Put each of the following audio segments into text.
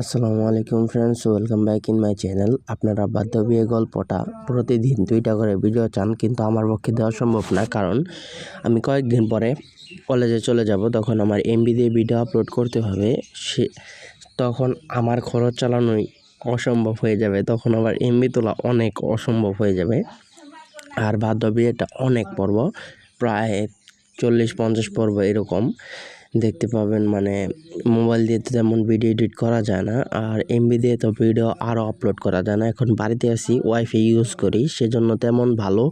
আসসালামু আলাইকুম friends welcome back in my channel আপনারা বাধ্য বিয়ে গল্পটা প্রতিদিন দুইটা করে ভিডিও চান, কিন্তু আমার পক্ষে দেওয়া সম্ভব না, কারণ আমি কয়েকদিন পরে কলেজে চলে যাব, তখন আমার এমবি দিয়ে ভিডিও আপলোড করতে হবে। সে, তখন আমার খরচ চালানোই অসম্ভব হয়ে যাবে, তখন আবার এমবি তোলা অনেক অসম্ভব হয়ে যাবে। আর বাধ্য বিয়েটা অনেক পর্ব, প্রায় চল্লিশ পঞ্চাশ পর্ব এরকম। দেখতে পাবেন মানে মোবাইল দিয়ে তো তেমন ভিডিও এডিট করা যায় না। আর এমবি দিয়ে তো ভিডিও আরও আপলোড করা যায় না। এখন বাড়িতে আসি ওয়াইফাই ইউজ করি, সেজন্য তেমন ভালো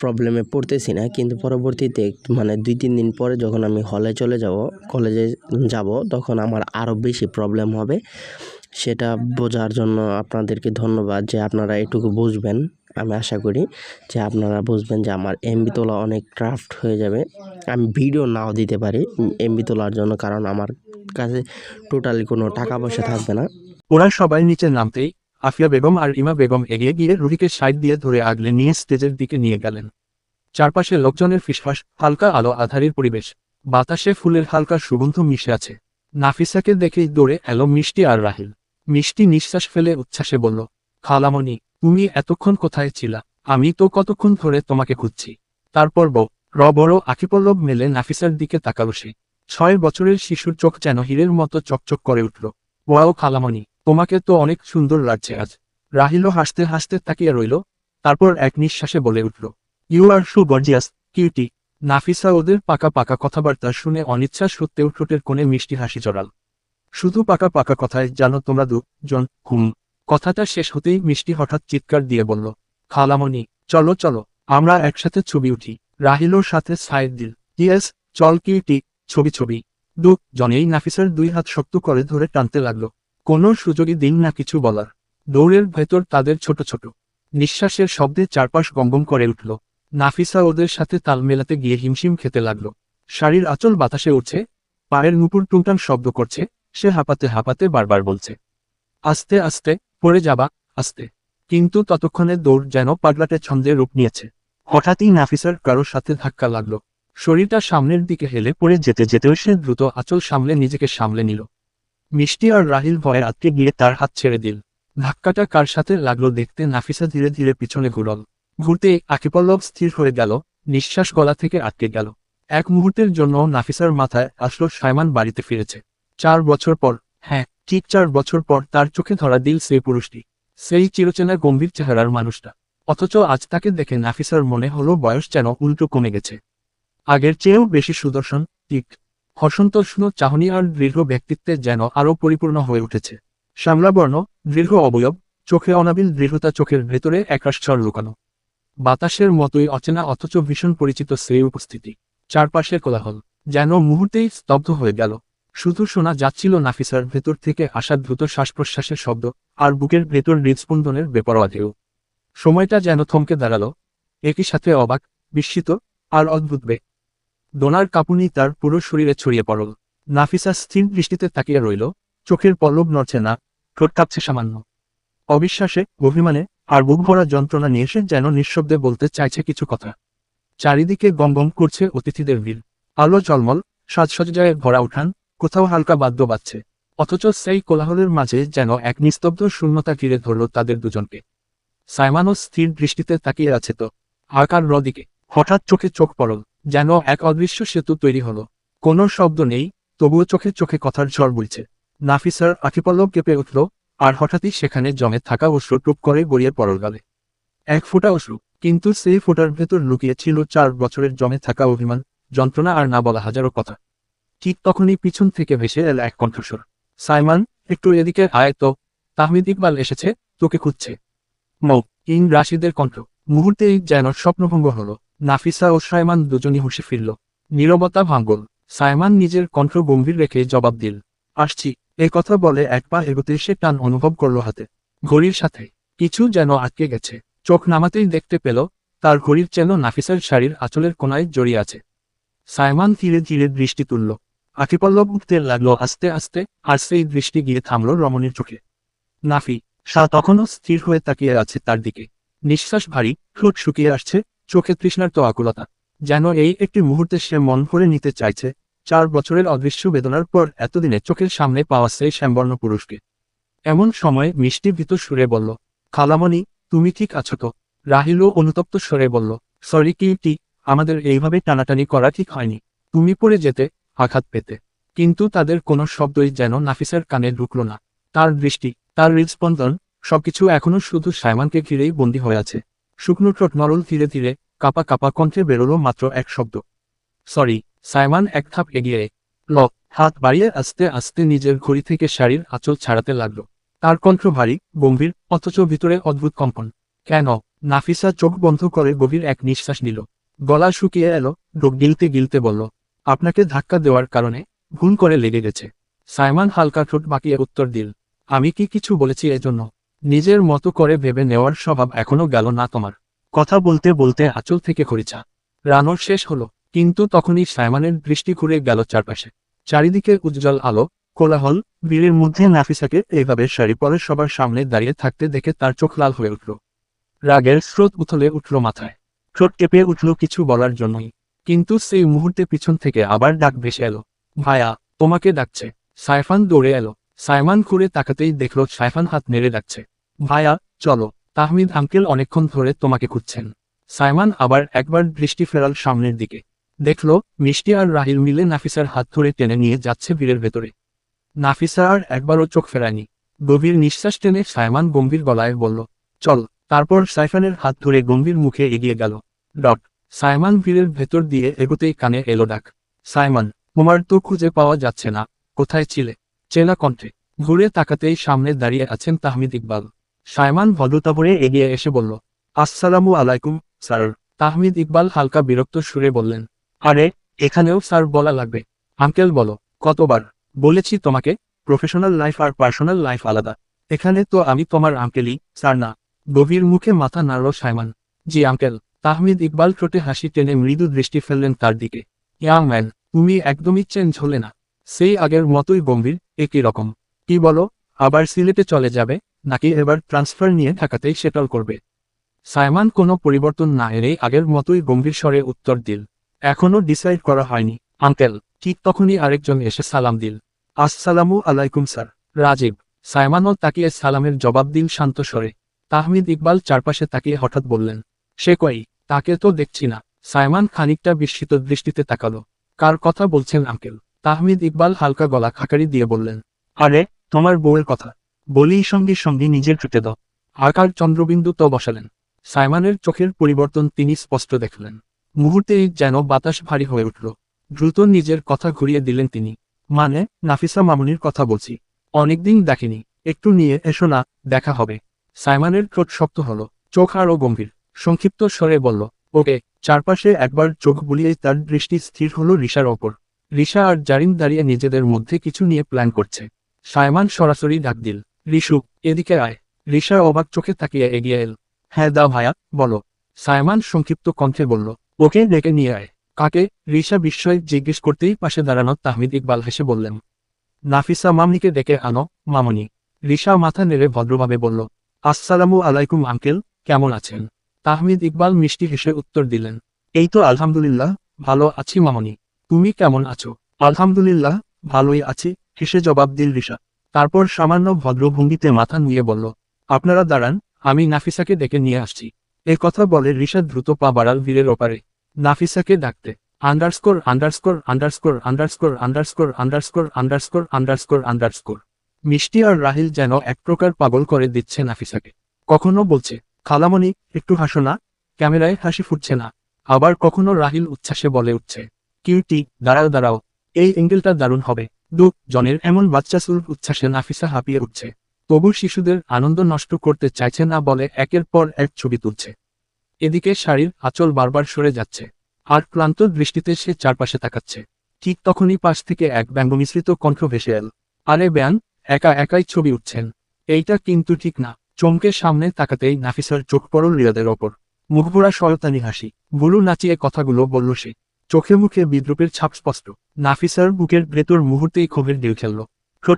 প্রবলেমে পড়তেছি না। কিন্তু পরবর্তীতে মানে দুই, তিন দিন পরে যখন আমি হলে চলে যাব কলেজে যাব, তখন আমার আরও বেশি প্রবলেম হবে। সেটা বোঝার জন্য আপনাদেরকে ধন্যবাদ যে আপনারা এটুকু বুঝবেন। আমি আশা করি যে আপনারা বুঝবেন যে আমার এমবি তোলা অনেক ক্রাফট হয়ে যাবে। আমি ভিডিও নাও দিতে পারি এমবি তোলার জন্য, কারণ আমার কাছে টোটালি কোনো টাকা পয়সা থাকবে না। ওরা সবাই নিচে নামতেই আফিয়া বেগম আর ইমা বেগম এগিয়ে গিয়ে রুহিকে সাইড দিয়ে ধরে আগলে নিয়ে স্টেজের দিকে নিয়ে গেলেন। চারপাশে লোকজনের ফিসফাস, হালকা আলো আধারের পরিবেশ, বাতাসে ফুলের হালকা সুগন্ধ মিশে আছে। নাফিসাকে দেখেই দৌড়ে এলো মিষ্টি আর রাহিল। মিষ্টি নিঃশ্বাস ফেলে উচ্ছ্বাসে বলল, খালামণি তুমি এতক্ষণ কোথায় ছিলা? আমি তো কতক্ষণ ধরে তোমাকে খুঁজছি। তারপর বউ র আখিপল্লব মেলে নাফিসার দিকে তাকালো সে। ছয় বছরের শিশুর চোখ যেন হীরের মতো চকচক করে উঠল। ওয়াও খালামণি, তোমাকে তো অনেক সুন্দর লাগছে আজ। রাহিলও হাসতে হাসতে তাকিয়ে রইল, তারপর এক নিঃশ্বাসে বলে উঠল ইউ আর সু গর্জিয়াস কিউটি নাফিসা ওদের পাকা পাকা কথাবার্তা শুনে অনিচ্ছা সত্ত্বেও ঠোঁটের কোণে মিষ্টি হাসি চড়াল শুধু পাকা পাকা কথায় জানো তোমরা দু জন হুম। কথাটা শেষ হতেই মিষ্টি হঠাৎ চিৎকার দিয়ে বলল, খালামণি, চলো চলো, আমরা একসাথে ছবি উঠি। রাহিলোর সাথে সাইড দিল ইয়েস, চল কিউটি ছবি ছবি। দু, জনেই নাফিসার দুই হাত শক্ত করে ধরে টানতে লাগল, কোনো সুযোগই দিন না কিছু বলার। দৌড়ের ভেতর তাদের ছোট ছোট নিঃশ্বাসের শব্দে চারপাশ গমগম করে উঠল। নাফিসা ওদের সাথে তাল মেলাতে গিয়ে হিমশিম খেতে লাগল। শাড়ির আঁচল বাতাসে উঠছে পায়ের নুপুর টুংটাং শব্দ করছে, সে হাঁপাতে হাঁপাতে বারবার বলছে, আস্তে আস্তে পড়ে যাবা আস্তে কিন্তু ততক্ষণে দৌড় যেন পাগলাটে ছন্দে রূপ নিয়েছে। হঠাৎই নাফিসার কারোর সাথে ধাক্কা লাগল। শরীরটা সামনের দিকে হেলে পড়ে যেতে যেতেও সে দ্রুত আঁচল সামলে নিজেকে সামলে নিল। মিষ্টি আর রাহিল ভয়ে আটকে গিয়ে তার হাত ছেড়ে দিল। ধাক্কাটা কার সাথে লাগল দেখতে নাফিসা ধীরে ধীরে পিছনে ঘুরল। ঘুরতে আকিপল্লব স্থির হয়ে গেল, নিঃশ্বাস গলা থেকে আটকে গেল। এক মুহূর্তের জন্য নাফিসার মাথায় আসলো সাইমান বাড়িতে ফিরেছে। চার বছর পর হ্যাঁ ঠিক চার বছর পর তার চোখে ধরা দিল সেই পুরুষটি। সেই চিরচেনা গম্ভীর চেহারার মানুষটা। অথচ আজ তাকে দেখে নাফিসার মনে হলো বয়স যেন উল্টো কমে গেছে। আগের চেয়েও বেশি সুদর্শন টিক হসন্তোষ্ণ চাহনি আর দৃঢ় ব্যক্তিত্বে যেন আরও পরিপূর্ণ হয়ে উঠেছে। শ্যামলাবর্ণ, দৃঢ় অবয়ব, চোখে অনাবিল দৃঢ়তা চোখের ভেতরে একাশ্বর লুকানো। বাতাসের মতোই অচেনা অথচ ভীষণ পরিচিত সেই উপস্থিতি। চারপাশের কোলাহল যেন মুহূর্তেই স্তব্ধ হয়ে গেল। শুধু শোনা যাচ্ছিল নাফিসার ভেতর থেকে আসা দ্রুত শ্বাস প্রশ্বাসের শব্দ আর বুকের ভেতর হৃদস্পন্দনের বেপরোয়া ঢেউ সময়টা যেন থমকে দাঁড়াল। একই সাথে অবাক, বিস্মিত আর অদ্ভুত বে ডোনার কাঁপুনি তার পুরো শরীরে ছড়িয়ে পড়ল। নাফিসা স্থির দৃষ্টিতে তাকিয়ে রইল। চোখের পল্লব নড়ছে না, ঠোঁট কাঁপছে সামান্য। অবিশ্বাসে, অভিমানে আর বুক ভরা যন্ত্রণা নিয়ে সে যেন নিঃশব্দে বলতে চাইছে কিছু কথা। চারিদিকে গমগম করছে অতিথিদের ভিড়। আলো জলমল সাজসজ্জায় ভরা উঠান কোথাও হালকা বাদ্য বাজছে। অথচ সেই কোলাহলের মাঝে যেন এক নিস্তব্ধ শূন্যতা ঘিরে ধরল তাদের দুজনকে। সাইমানও স্থির দৃষ্টিতে তাকিয়ে আছে তো। আকার রদিকে হঠাৎ চোখে চোখ পড়ল, যেন এক অদৃশ্য সেতু তৈরি হলো। কোনো শব্দ নেই, তবুও চোখে চোখে কথার ঝড় বইছে। নাফিসার আখিপল্লব কেঁপে উঠল, আর হঠাৎই সেখানে জমে থাকা অশ্রু টুপ করে গড়িয়ে পড়ল গালে। এক ফোঁটা অশ্রু, কিন্তু সেই ফোঁটার ভেতর লুকিয়ে ছিল চার বছরের জমে থাকা অভিমান, যন্ত্রণা আর না বলা হাজারো কথা। ঠিক তখনই পিছন থেকে ভেসে এল এক কণ্ঠস্বর। সাইমান, একটু এদিকে আয় তো। তাহমিদ ইকবাল এসেছে, তোকে খুঁজছে। মৌ, ইন রাশিদের কণ্ঠ। মুহূর্তেই যেন স্বপ্নভঙ্গ হল। নাফিসা ও সাইমান দুজনই হুঁশে ফিরল। নীরবতা ভাঙ্গল। সাইমান নিজের কণ্ঠ গম্ভীর রেখে জবাব দিল, আসছি। এ কথা বলে এক পা এগোতে সে টান অনুভব করল হাতে। ঘড়ির সাথে, কিছু যেন আটকে গেছে। চোখ নামাতেই দেখতে পেল, তার ঘড়ির যেন নাফিসার শাড়ির আঁচলের কোনায় জড়িয়ে আছে। সাইমান ধীরে ধীরে দৃষ্টি তুলল আখিপল্লব উঠতে লাগল আস্তে আস্তে, আর সেই দৃষ্টি গিয়ে থামল রমণীর চোখে। নাফি, সা তখনও স্থির হয়ে তাকিয়ে আছে তার দিকে। নিঃশ্বাস ভারী, ঠোঁট শুকিয়ে আসছে, চোখে তৃষ্ণার তো আকুলতা। যেন এই একটি মুহূর্তে সে মন ভরে নিতে চাইছে। চার বছরের অদৃশ্য বেদনার পর এতদিনে চোখের সামনে পাওয়া সেই শ্যামবর্ণ পুরুষকে। এমন সময় মিষ্টি ভীত সুরে বলল, খালামণি, তুমি ঠিক আছো তো? রাহিলও অনুতপ্ত স্বরে বলল, সরি কিউটি আমাদের এইভাবে টানাটানি করা ঠিক হয়নি। তুমি পড়ে যেতে আঘাত পেতে। কিন্তু তাদের কোনো শব্দই যেন নাফিসের কানে ঢুকল না। তার দৃষ্টি, তার হৃদস্পন্দন, সবকিছু এখনও শুধু সাইমানকে ঘিরেই বন্দী হয়ে আছে। শুকনো ঠোঁট নরল ধীরে ধীরে কাপা কাপা কণ্ঠে বেরোলো মাত্র এক শব্দ। সরি, সাইমান এক ধাপ এগিয়ে ল, হাত বাড়িয়ে আস্তে আস্তে নিজের ঘড়ি থেকে শাড়ির আঁচল ছাড়াতে লাগল। তার কণ্ঠ ভারী, গম্ভীর, অথচ ভিতরে অদ্ভুত কম্পন। কেন? নাফিসা চোখ বন্ধ করে গভীর এক নিঃশ্বাস নিল। গলা শুকিয়ে এলো ডোক গিলতে গিলতে বলল আপনাকে ধাক্কা দেওয়ার কারণে ভুল করে লেগে গেছে। সাইমান হালকা ঠোঁট বাঁকিয়ে উত্তর দিল, আমি কি কিছু বলেছি এজন্য? নিজের মতো করে ভেবে নেওয়ার স্বভাব এখনও গেল না তোমার। কথা বলতে বলতে আঁচল থেকে খরিচা রানোর শেষ হলো, কিন্তু তখনই সাইমানের দৃষ্টি ঘুরে গেল চারপাশে। চারিদিকে উজ্জ্বল আলো, কোলাহল বীরের মধ্যে নাফিসাকে এইভাবে শাড়ি পরে সবার সামনে দাঁড়িয়ে থাকতে দেখে তার চোখ লাল হয়ে উঠল। রাগের স্রোত উথলে উঠল মাথায়। ঠোঁট কেঁপে উঠল কিছু বলার জন্যই। কিন্তু সেই মুহূর্তে পিছন থেকে আবার ডাক ভেসে এলো। ভায়া, তোমাকে ডাকছে। সাইফান দৌড়ে এলো। সাইমান ঘুরে তাকাতেই দেখল সাইফান হাত নেড়ে ডাকছে। ভায়া, চলো। তাহমিদ আঙ্কেল অনেকক্ষণ ধরে তোমাকে খুঁজছেন। সাইমান আবার একবার দৃষ্টি ফেরাল সামনের দিকে। দেখল মিষ্টি আর রাহিল মিলে নাফিসার হাত ধরে টেনে নিয়ে যাচ্ছে বীরের ভেতরে। নাফিসা আর একবারও চোখ ফেরায়নি। গভীর নিঃশ্বাস টেনে সাইমান গম্ভীর গলায় বলল, চল। তারপর সাইফানের হাত ধরে গম্ভীর মুখে এগিয়ে গেল। ডট। সাইমান বীরের ভেতর দিয়ে এগোতেই কানে এলো ডাক। সাইমান, তোমার তো খুঁজে পাওয়া যাচ্ছে না, কোথায় ছিলে? চেনা কণ্ঠে। ঘুরে তাকাতেই সামনে দাঁড়িয়ে আছেন তাহমিদ ইকবাল। সাইমান ভদ্রতা ভরে এগিয়ে এসে বলল, আসসালামু আলাইকুম, স্যার। তাহমিদ ইকবাল হালকা বিরক্ত সুরে বললেন, আরে, এখানেও স্যার বলা লাগবে। আঙ্কেল বলো, কতবার? বলেছি তোমাকে, প্রফেশনাল লাইফ আর পার্সোনাল লাইফ আলাদা। এখানে তো আমি তোমার আঙ্কেলই, স্যার না। গভীর মুখে মাথা নাড়ল সাইমান, জি, আঙ্কেল। তাহমিদ ইকবাল ঠোঁটে হাসি টেনে মৃদু দৃষ্টি ফেললেন তার দিকে। ইয়াং ম্যান, তুমি একদমই চেঞ্জ হলে না। সেই আগের মতোই গম্ভীর, একই রকম। কি বলো, আবার সিলেটে চলে যাবে, নাকি এবার ট্রান্সফার নিয়ে ঢাকাতেই সেটল করবে? সাইমান কোনো পরিবর্তন না এনেই আগের মতোই গম্ভীর স্বরে উত্তর দিল, এখনও ডিসাইড করা হয়নি, আঙ্কেল। ঠিক তখনই আরেকজন এসে সালাম দিল, আসসালামু আলাইকুম, স্যার। রাজীব। সাইমানও তাকিয়ে সালামের জবাব দিল শান্ত স্বরে। তাহমিদ ইকবাল চারপাশে তাকিয়ে হঠাৎ বললেন, সে কই? তাকে তো দেখছি না। সাইমান খানিকটা বিস্মিত দৃষ্টিতে তাকালো। কার কথা বলছেন আঙ্কেল? তাহমিদ ইকবাল হালকা গলা খাকারি দিয়ে বললেন আরে তোমার বউয়ের কথা। বলি সঙ্গে সঙ্গে নিজের টুটে দাও। আকার চন্দ্রবিন্দু তো বসালেন। সাইমানের চোখের পরিবর্তন তিনি স্পষ্ট দেখলেন। মুহূর্তে যেন বাতাস ভারী হয়ে উঠল। দ্রুত নিজের কথা ঘুরিয়ে দিলেন তিনি। মানে নাফিসা মামুনির কথা বলছি। অনেকদিন দেখেনি। একটু নিয়ে এসো না দেখা হবে। সাইমানের ঠোঁট শক্ত হলো। চোখ আরও গম্ভীর। সংক্ষিপ্ত স্বরে বলল, ওকে, চারপাশে একবার চোখ বুলিয়ে তার দৃষ্টি স্থির হলো রিসার ওপর। রিসা আর জারিন দাঁড়িয়ে নিজেদের মধ্যে কিছু নিয়ে প্ল্যান করছে। সায়মান সরাসরি ডাক দিল রিসু এদিকে আয়। রিসার অবাক চোখে তাকিয়ে এগিয়ে এল হ্যাঁ দা ভায়া, বলো। সায়মান সংক্ষিপ্ত কণ্ঠে বলল, ওকে ডেকে নিয়ে আয়। কাকে? রিসা বিস্ময় জিজ্ঞেস করতেই পাশে দাঁড়ানো তাহমিদ ইকবাল হেসে বললেন, নাফিসা মামনিকে ডেকে আনো, মামনি। রিসা মাথা নেড়ে ভদ্রভাবে বলল, আসসালামু আলাইকুম আঙ্কেল, কেমন আছেন? তাহমিদ ইকবাল মিষ্টি হেসে উত্তর দিলেন, এই তো আলহামদুলিল্লাহ, ভালো আছি মামনি। তুমি কেমন আছো? আলহামদুলিল্লাহ, ভালোই আছি, হেসে জবাব দিল রিসা তারপর সামান্য ভদ্রভঙ্গিতে মাথা নুয়ে বলল, আপনারা দাঁড়ান, আমি নাফিসাকে ডেকে নিয়ে আসছি। এ কথা বলে রিসা দ্রুত পা বাড়াল বীরের ওপারে। নাফিসাকে ডাকতে, underscore underscore underscore underscore underscore underscore underscore underscore underscore. মিষ্টি আর রাহিল যেন এক প্রকার পাগল করে দিচ্ছে নাফিসাকে। কখনো বলছে খালামণি, একটু হাসো না, ক্যামেরায় হাসি ফুটছে না। আবার কখনো রাহিল উচ্ছ্বাসে বলে উঠছে, কিউটি, দাঁড়াও দাঁড়াও, এই এঙ্গেলটা দারুণ হবে। দু জনের এমন বাচ্চা সুর উচ্ছ্বাসে নাফিসা হাঁপিয়ে উঠছে। তবু শিশুদের আনন্দ নষ্ট করতে চাইছে না বলে একের পর এক ছবি তুলছে। এদিকে শাড়ির আঁচল বারবার সরে যাচ্ছে, আর ক্লান্ত দৃষ্টিতে সে চারপাশে তাকাচ্ছে। ঠিক তখনই পাশ থেকে এক ব্যঙ্গমিশ্রিত কণ্ঠ ভেসে এল, আরে ব্যান, একা একাই ছবি উঠছেন, এইটা কিন্তু ঠিক না। চমকে সামনে তাকাতেই নাফিসার চোখ পড়ল রিয়াদের ওপর। মুখভরা শয়তানি হাসি। বুলু নাচিয়ে কথাগুলো বলল সে। চোখে মুখে বিদ্রুপের ছাপ স্পষ্ট। নাফিসার বুকের ভেতর মুহূর্তেই ক্ষোভের ঢেউ খেলল।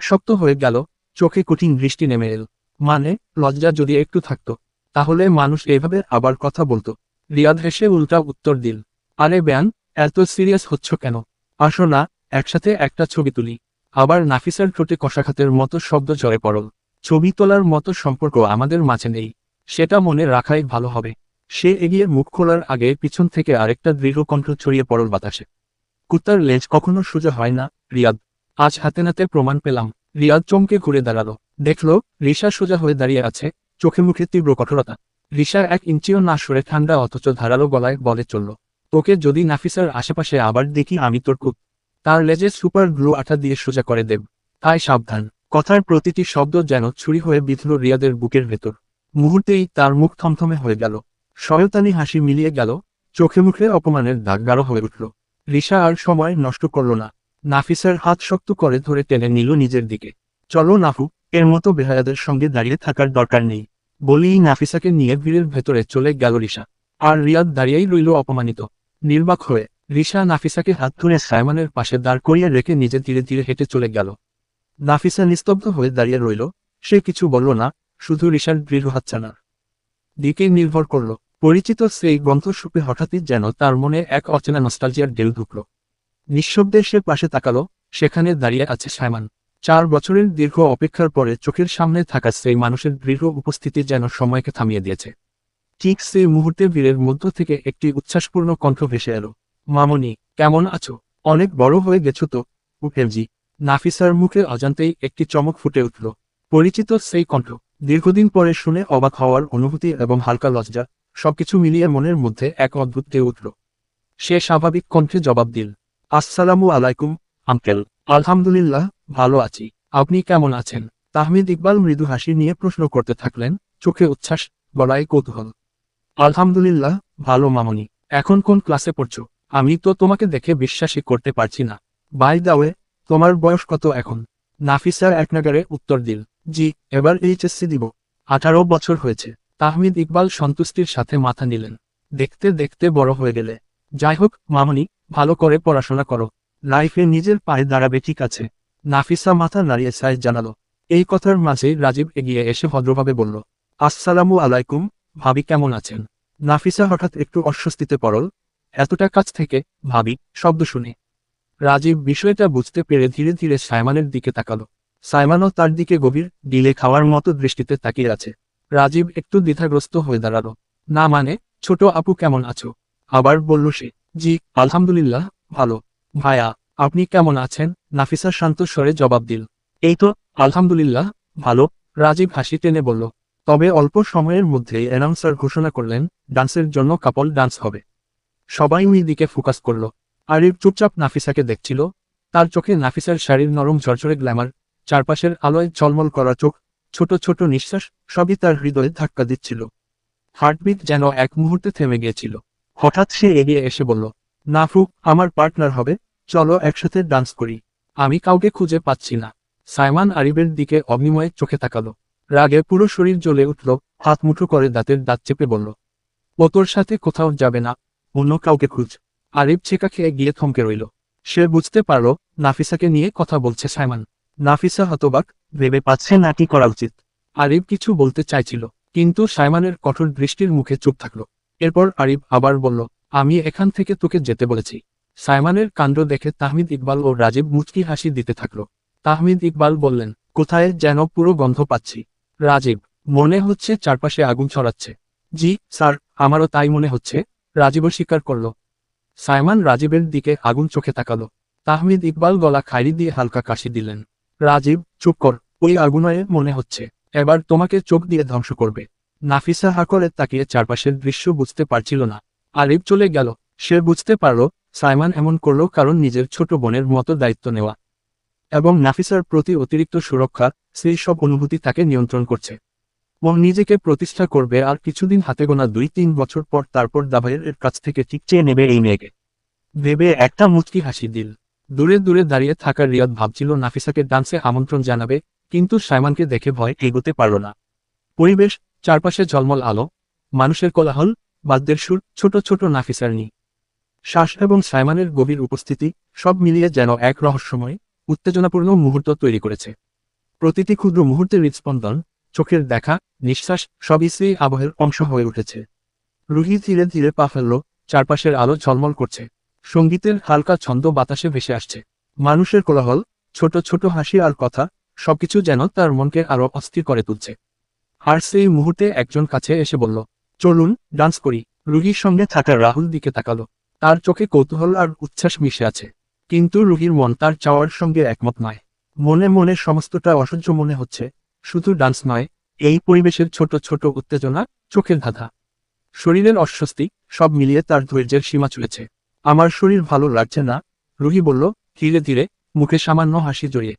শক্ত হয়ে গেল। চোখে কঠিন দৃষ্টি নেমে এল। মানে লজ্জা যদি একটু থাকতো, তাহলে মানুষ এভাবে আবার কথা বলতো। রিয়াদ হেসে উল্টা উত্তর দিল, আরে ব্যান, এত সিরিয়াস হচ্ছ কেন? আসো না, একসাথে একটা ছবি তুলি। আবার নাফিসার ঠোঁটে কষাঘাতের মতো শব্দ জড়ে পড়ল। ছবি তোলার মতো সম্পর্ক আমাদের মাঝে নেই। সেটা মনে রাখাই ভালো হবে। সে এগিয়ে মুখ খোলার আগে পিছন থেকে আরেকটা দৃঢ় কণ্ঠ ছড়িয়ে পড়ল বাতাসে। কুত্তার লেজ কখনো সোজা হয় না, রিয়াদ। আজ হাতে নাতে প্রমাণ পেলাম। রিয়াদ চমকে ঘুরে দাঁড়াল। দেখল রিসা সোজা হয়ে দাঁড়িয়ে আছে, চোখে মুখে তীব্র কঠোরতা। রিসা এক ইঞ্চিও না সরে ঠান্ডা অথচ ধারালো গলায় বলে চলল, তোকে যদি নাফিসার আশেপাশে আবার দেখি আমি তোর কুত তার লেজে সুপার গ্লু আঠা দিয়ে সোজা করে দেব। তাই সাবধান। কথার প্রতিটি শব্দ যেন ছুরি হয়ে বিঁধল রিয়াদের বুকের ভেতর। মুহূর্তেই তার মুখ থমথমে হয়ে গেল। শয়তানি হাসি মিলিয়ে গেল। চোখে মুখে অপমানের দাগ গাঢ় হয়ে উঠল। রিসা আর সময় নষ্ট করল না। নাফিসার হাত শক্ত করে ধরে টেনে নিল নিজের দিকে। চলো নাফু, এর মতো বেহায়াদের সঙ্গে দাঁড়িয়ে থাকার দরকার নেই। বলেই নাফিসাকে নিয়ে ভিড়ের ভেতরে চলে গেল রিসা আর রিয়াদ দাঁড়িয়েই রইল অপমানিত। নির্বাক হয়ে রিসা নাফিসাকে হাত ধরে সাইমনের পাশে দাঁড় করিয়ে রেখে নিজে ধীরে ধীরে হেঁটে চলে গেল। নাফিসা নিস্তব্ধ হয়ে দাঁড়িয়ে রইল। সে কিছু বলল না, শুধু রিসার দৃঢ় হাতছানার দিকেই নির্ভর করল। পরিচিত সেই গ্রন্থসূপে হঠাৎই যেন তার মনে এক অচেনা নস্টালজিয়ার ঢেউ ঢুকল। নিঃশব্দে সে পাশে তাকালো, সেখানে দাঁড়িয়ে আছে সাইমান। চার বছরের দীর্ঘ অপেক্ষার পরে চোখের সামনে থাকা সেই মানুষের দৃঢ় উপস্থিতি যেন সময়কে থামিয়ে দিয়েছে। ঠিক সেই মুহূর্তে বীরের মধ্য থেকে একটি উচ্ছ্বাসপূর্ণ কণ্ঠ ভেসে এলো। মামনি, কেমন আছো? অনেক বড় হয়ে গেছো তো উফেলজি নাফিসার মুখে অজান্তেই একটি চমক ফুটে উঠল। পরিচিত সেই কণ্ঠ, দীর্ঘদিন পরে শুনে অবাক হওয়ার অনুভূতি এবং হালকা লজ্জা, সবকিছু মিলিয়ে মনের মধ্যে এক অদ্ভুত ঢেউ উঠল। সে স্বাভাবিক কণ্ঠে জবাব দিল, আসসালামু আলাইকুম, আঙ্কেল। আলহামদুলিল্লাহ, ভালো আছি। আপনি কেমন আছেন? তাহমিদ ইকবাল মৃদু হাসি নিয়ে প্রশ্ন করতে থাকলেন, চোখে উচ্ছ্বাস, গলায় কৌতূহল। আলহামদুলিল্লাহ, ভালো মামনি। এখন কোন ক্লাসে পড়ছো? আমি তো তোমাকে দেখে বিশ্বাসই করতে পারছি না। বাই দাওয়ে তোমার বয়স কত এখন? নাফিসা এক নাগারে উত্তর দিল, জি, এবার এইচএসসি দিব। আঠারো বছর হয়েছে। তাহমিদ ইকবাল সন্তুষ্টির সাথে মাথা নিলেন। দেখতে দেখতে বড় হয়ে গেলে। যাই হোক, মামনি, ভালো করে পড়াশোনা করো। লাইফে নিজের পায়ে দাঁড়াবে ঠিক আছে। নাফিসা মাথা নাড়িয়ে সাইজ জানালো। এই কথার মাঝে রাজীব এগিয়ে এসে ভদ্রভাবে বলল, আসসালামু আলাইকুম, ভাবি কেমন আছেন? নাফিসা হঠাৎ একটু অস্বস্তিতে পড়ল, এতটা কাছ থেকে, ভাবি, শব্দ শুনে। রাজীব বিষয়টা বুঝতে পেরে ধীরে ধীরে সাইমানের দিকে তাকালো। সাইমানও তার দিকে গভীর ডিলে খাওয়ার মতো দৃষ্টিতে তাকিয়ে আছে। রাজীব একটু দ্বিধাগ্রস্ত হয়ে দাঁড়াল। না মানে? ছোট আপু কেমন আছো? আবার বলল সে। জি, আলহামদুলিল্লাহ, ভালো। ভায়া আপনি কেমন আছেন? নাফিসা শান্ত স্বরে জবাব দিল। এই তো, আলহামদুলিল্লাহ, ভালো। রাজীব হাসি টেনে বলল। তবে অল্প সময়ের মধ্যেই অ্যানাউন্সার ঘোষণা করলেন, ডান্সের জন্য কাপল ডান্স হবে। সবাই ওই দিকে ফোকাস করল। আরিফ চুপচাপ নাফিসাকে দেখছিল। তার চোখে নাফিসার শাড়ির নরম ঝরঝরে গ্ল্যামার, চারপাশের আলোয় ঝলমল করা চোখ, ছোট ছোট নিঃশ্বাস, সবই তার হৃদয়ে ধাক্কা দিচ্ছিল। হার্টবিট যেন এক মুহূর্তে থেমে গিয়েছিল। হঠাৎ সে এগিয়ে এসে বলল, নাফু, আমার পার্টনার হবে, চলো একসাথে ডান্স করি। আমি কাউকে খুঁজে পাচ্ছি না। সাইমান আরিবের দিকে অগ্নিময় চোখে তাকালো। রাগে পুরো শরীর জ্বলে উঠল, হাত মুঠো করে দাঁতের দাঁত চেপে বলল, ও তোর সাথে কোথাও যাবে না, অন্য কাউকে খুঁজ। আরিব ছেকা খেয়ে গিয়ে থমকে রইল। সে বুঝতে পারল, নাফিসাকে নিয়ে কথা বলছে সাইমান। নাফিসা হতবাক, ভেবে পাচ্ছে না কি করা উচিত। আরিব কিছু বলতে চাইছিল, কিন্তু সাইমানের কঠোর দৃষ্টির মুখে চুপ থাকল। এরপর আরিফ আবার বলল, আমি এখান থেকে তোকে যেতে বলেছি। সাইমানের কাণ্ড দেখে তাহমিদ ইকবাল ও রাজীব মুচকি হাসি দিতে থাকল। তাহমিদ ইকবাল বললেন, কোথায় যেন পুরো গন্ধ পাচ্ছি। রাজীব, মনে হচ্ছে চারপাশে আগুন ছড়াচ্ছে। জি, স্যার, আমারও তাই মনে হচ্ছে। রাজীবও স্বীকার করল সাইমান রাজীবের দিকে আগুন চোখে তাকালো। তাহমিদ ইকবাল গলা খাইরি দিয়ে হালকা কাশি দিলেন। রাজীব, চুপ কর, ওই আগুনয়ে মনে হচ্ছে। এবার তোমাকে চোখ দিয়ে ধ্বংস করবে। নাফিসা হাকলে তাকিয়ে চারপাশের দৃশ্য বুঝতে পারছিল না। আরিফ চলে গেল। সে বুঝতে পারল, সাইমান এমন করল কারণ নিজের ছোট বোনের মতো দায়িত্ব নেওয়া। এবং নাফিসার প্রতি অতিরিক্ত সুরক্ষা, সেই সব অনুভূতি তাকে নিয়ন্ত্রণ করছে। ও নিজেকে প্রতিষ্ঠা করবে আর কিছুদিন হাতে গোনা দুই তিন বছর পর তারপর দাবাইয়ের কাছ থেকে ঠিক চেয়ে নেবে এই মেয়েকে। ভেবে একটা মুচকি হাসি দিল। দূরে দূরে দাঁড়িয়ে থাকা রিয়াদ ভাবছিল, নাফিসাকে ডান্সে আমন্ত্রণ জানাবে, কিন্তু সাইমানকে দেখে ভয় এগোতে পারল না। পরিবেশ, চারপাশে ঝলমল আলো, মানুষের কোলাহল, বাদ্যের সুর, ছোট ছোট নাফিসার নি। শ্বাস এবং সাইমানের গভীর উপস্থিতি, সব মিলিয়ে যেন এক রহস্যময়, উত্তেজনাপূর্ণ মুহূর্ত তৈরি করেছে। প্রতিটি ক্ষুদ্র মুহূর্তের হৃদস্পন্দন চোখের দেখা, নিঃশ্বাস, সবই সেই আবহের অংশ হয়ে উঠেছে। রুহি ধীরে ধীরে পা ফেলল, চারপাশের আলো ঝলমল করছে। সঙ্গীতের হালকা ছন্দ বাতাসে ভেসে আসছে। মানুষের কোলাহল, ছোট ছোট হাসি আর কথা, সবকিছু যেন তার মনকে আরও অস্থির করে তুলছে। আর সেই মুহূর্তে একজন কাছে এসে বলল, চলুন, ডান্স করি। রুগীর সঙ্গে থাকা রাহুল দিকে তাকালো। তার চোখে কৌতূহল আর উচ্ছ্বাস মিশে আছে। কিন্তু রুগীর মন তার চাওয়ার সঙ্গে একমত নয়। মনে মনে সমস্তটা অসহ্য মনে হচ্ছে। শুধু ডান্স নয়, এই পরিবেশের ছোট ছোট উত্তেজনা চোখের ধাঁধা শরীরের অস্বস্তি সব মিলিয়ে তার ধৈর্যের সীমা চলেছে আমার শরীর ভালো লাগছে না, রুহি বলল, ধীরে ধীরে মুখে সামান্য হাসি জড়িয়ে।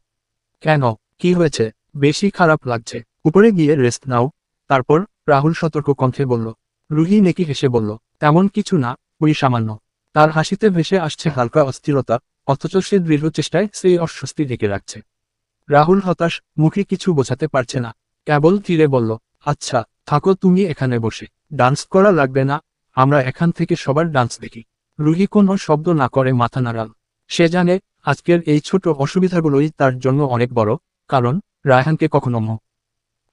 কেন? কি হয়েছে? বেশি খারাপ লাগছে। উপরে গিয়ে রেস্ট নাও, তারপর রাহুল সতর্ক কণ্ঠে বলল। রুহি নেকি হেসে বলল, তেমন কিছু না, ওই সামান্য। তার হাসিতে ভেসে আসছে হালকা অস্থিরতা, অথচ সে দৃঢ় চেষ্টায় সেই অস্বস্তি ডেকে রাখছে। রাহুল হতাশ, মুখে কিছু বোঝাতে পারছে না। কেবল ধীরে বলল আচ্ছা থাকো তুমি এখানে বসে। ডান্স করা লাগবে না, আমরা এখান থেকে সবার ডান্স দেখি। রুহি কোনো শব্দ না করে মাথা নাড়াল। সে জানে, আজকের এই ছোট অসুবিধাগুলোই তার জন্য অনেক বড়, কারণ রায়হানকে কখনো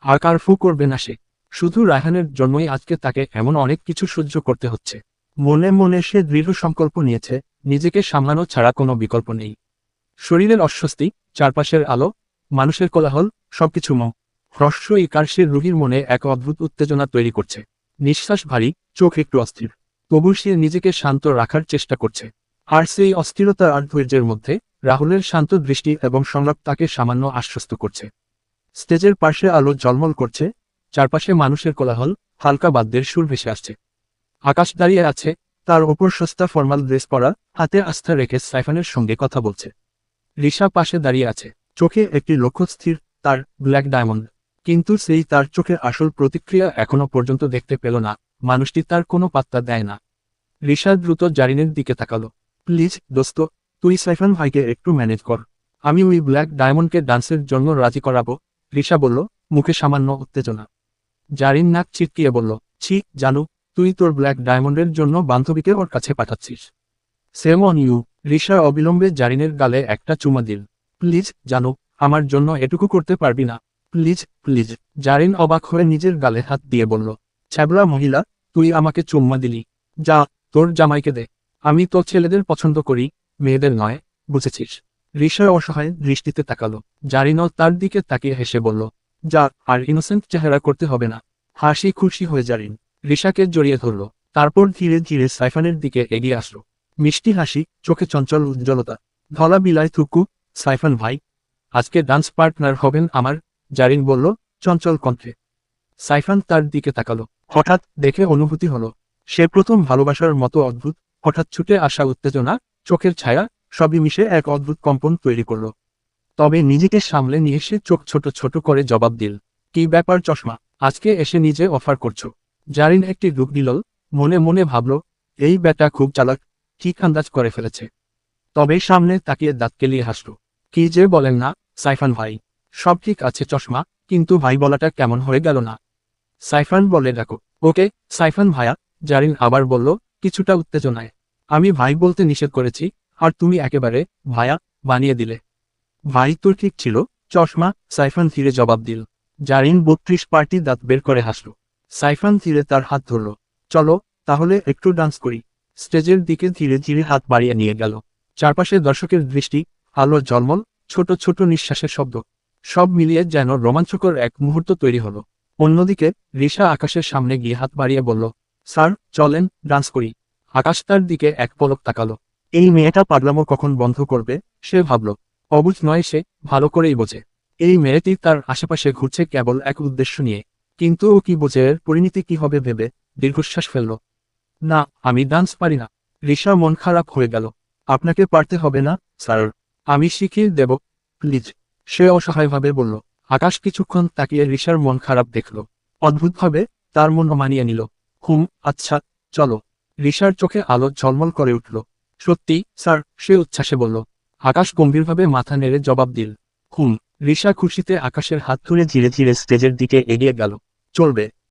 আর কারফু করবে না সে। শুধু রায়হানের জন্যই আজকে তাকে এমন অনেক কিছু সহ্য করতে হচ্ছে। মনে মনে সে দৃঢ় সংকল্প নিয়েছে, নিজেকে সামলানো ছাড়া কোনো বিকল্প নেই। শরীরের অস্বস্তি, চারপাশের আলো মানুষের কোলাহল, সবকিছু ম। হ্রস্ব ইকার্ষের রুহির মনে এক অদ্ভুত উত্তেজনা তৈরি করছে। নিঃশ্বাস ভারী, চোখ একটু অস্থির। তবু সে নিজেকে শান্ত রাখার চেষ্টা করছে। আর সেই অস্থিরতা আর ধৈর্যের মধ্যে, রাহুলের শান্ত দৃষ্টি এবং সংলাপ তাকে সামান্য আশ্বস্ত করছে। স্টেজের পাশে আলো ঝলমল করছে, চারপাশে মানুষের কোলাহল, হালকা বাদ্যের সুর ভেসে আসছে। আকাশ দাঁড়িয়ে আছে, তার ওপর সস্তা ফর্মাল ড্রেস পরা, হাতে আস্থা রেখে সাইফানের সঙ্গে কথা বলছে। রিসা পাশে দাঁড়িয়ে আছে। চোখে একটি লক্ষ্য স্থির, তার ব্ল্যাক ডায়মন্ড। কিন্তু সেই তার চোখের আসল প্রতিক্রিয়া এখনও পর্যন্ত দেখতে পেল না। মানুষটি তার কোনো পাত্তা দেয় না। রিসা দ্রুত জারিনের দিকে তাকালো। প্লিজ, দোস্ত, তুই সাইফান ভাইকে একটু ম্যানেজ কর। আমি ওই ব্ল্যাক ডায়মন্ডকে ডান্সের জন্য রাজি করাবো। রিসা বলল, মুখে সামান্য উত্তেজনা। জারিন নাক চিটকিয়ে বলল, ছি, জানু, তুই তোর ব্ল্যাক ডায়মন্ডের জন্য বান্ধবীকে ওর কাছে পাঠাচ্ছিস। Same on you. রিসা অবিলম্বে জারিনের গালে একটা চুমা দিল। প্লিজ জানু, আমার জন্য এটুকু করতে পারবি না। Please please. জারিন অবাক হয়ে নিজের গালে হাত দিয়ে বলল ছ্যাবলা মহিলা, তুই আমাকে চুম্মা দিলি। যা, তোর জামাইকে দে। আমি তো ছেলেদের পছন্দ করি, মেয়েদের নয়, বুঝেছিস? ঋষয় অসহায় দৃষ্টিতে তাকালো। জারিনও তার দিকে তাকিয়ে হেসে বলল, যা, আর ইনোসেন্ট চেহারা করতে হবে না। হাসি খুশি হয়ে জারিন। রিশাকে জড়িয়ে ধরল। তারপর ধীরে ধীরে সাইফানের দিকে এগিয়ে আসলো। মিষ্টি হাসি, চোখে চঞ্চল উজ্জ্বলতা। ধলা বিলায় থুকু সাইফান ভাই, আজকে ডান্স পার্টনার হবেন আমার, জারিন বলল, চঞ্চল কণ্ঠে। সাইফান তার দিকে তাকালো। হঠাৎ দেখে অনুভূতি হলো, সে প্রথম ভালোবাসার মতো অদ্ভুত, হঠাৎ ছুটে আসা উত্তেজনা, চোখের ছায়া, সবই মিশে এক অদ্ভুত কম্পন তৈরি করল। তবে নিজেকে সামলে নিয়ে সে চোখ ছোট ছোট করে জবাব দিল, কি ব্যাপার চশমা? আজকে এসে নিজে অফার করছ। জারিন একটি রূপ দিল মনে মনে ভাবল, এই ব্যাটা খুব চালাক, ঠিক আন্দাজ করে ফেলেছে। তবে সামনে তাকিয়ে দাঁত কেলিয়ে হাসল কি যে বলেন না, সাইফান ভাই। সব ঠিক আছে চশমা, কিন্তু ভাই বলাটা কেমন হয়ে গেল না? সাইফান বলে ডাকো ওকে, সাইফান ভাইয়া, জারিন আবার বলল, কিছুটা উত্তেজনায়। আমি ভাই বলতে নিষেধ করেছি, আর তুমি একেবারে ভায়া বানিয়ে দিলে। ভাই তো ঠিক ছিল, চশমা, সাইফান ধীরে জবাব দিল। জারিন বত্রিশ পার্টি দাঁত বের করে হাসল। সাইফান ধীরে তার হাত ধরল। চলো, তাহলে একটু ডান্স করি। স্টেজের দিকে ধীরে ধীরে হাত বাড়িয়ে নিয়ে গেল। চারপাশে দর্শকের দৃষ্টি আলো জলমল ছোট ছোট নিঃশ্বাসের শব্দ, সব মিলিয়ে যেন রোমাঞ্চকর এক মুহূর্ত তৈরি হলো। অন্যদিকে রিসা আকাশের সামনে গিয়ে হাত বাড়িয়ে বলল, স্যার, চলেন, ডান্স করি। আকাশ তার দিকে এক পলক তাকালো। এই মেয়েটা পাগলামো কখন বন্ধ করবে? সে ভাবল। অবুঝ নয় সে, ভালো করেই বোঝে। এই মেয়েটি তার আশেপাশে ঘুরছে কেবল এক উদ্দেশ্য নিয়ে। কিন্তু ও কি বোঝে, এর পরিণতি কি হবে ভেবে দীর্ঘশ্বাস ফেলল। না, আমি ডান্স পারি না। রিসা মন খারাপ হয়ে গেল। আপনাকে পারতে হবে না, স্যার। আমি শিখিয়ে দেব। প্লিজ, সে অসহায়ভাবে বলল। আকাশ কিছুক্ষণ তাকিয়ে রিসার মন খারাপ দেখল। অদ্ভুতভাবে তার মন মানিয়ে নিল। হুম আচ্ছা চলো। রিসার চোখে আলো ঝলমল করে উঠল। সত্যি, স্যার, সে উচ্ছ্বাসে বলল। আকাশ গম্ভীরভাবে মাথা নেড়ে জবাব দিল। হুম রিসা খুশিতে আকাশের হাত ধরে ধীরে ধীরে স্টেজের দিকে এগিয়ে গেল। চলবে।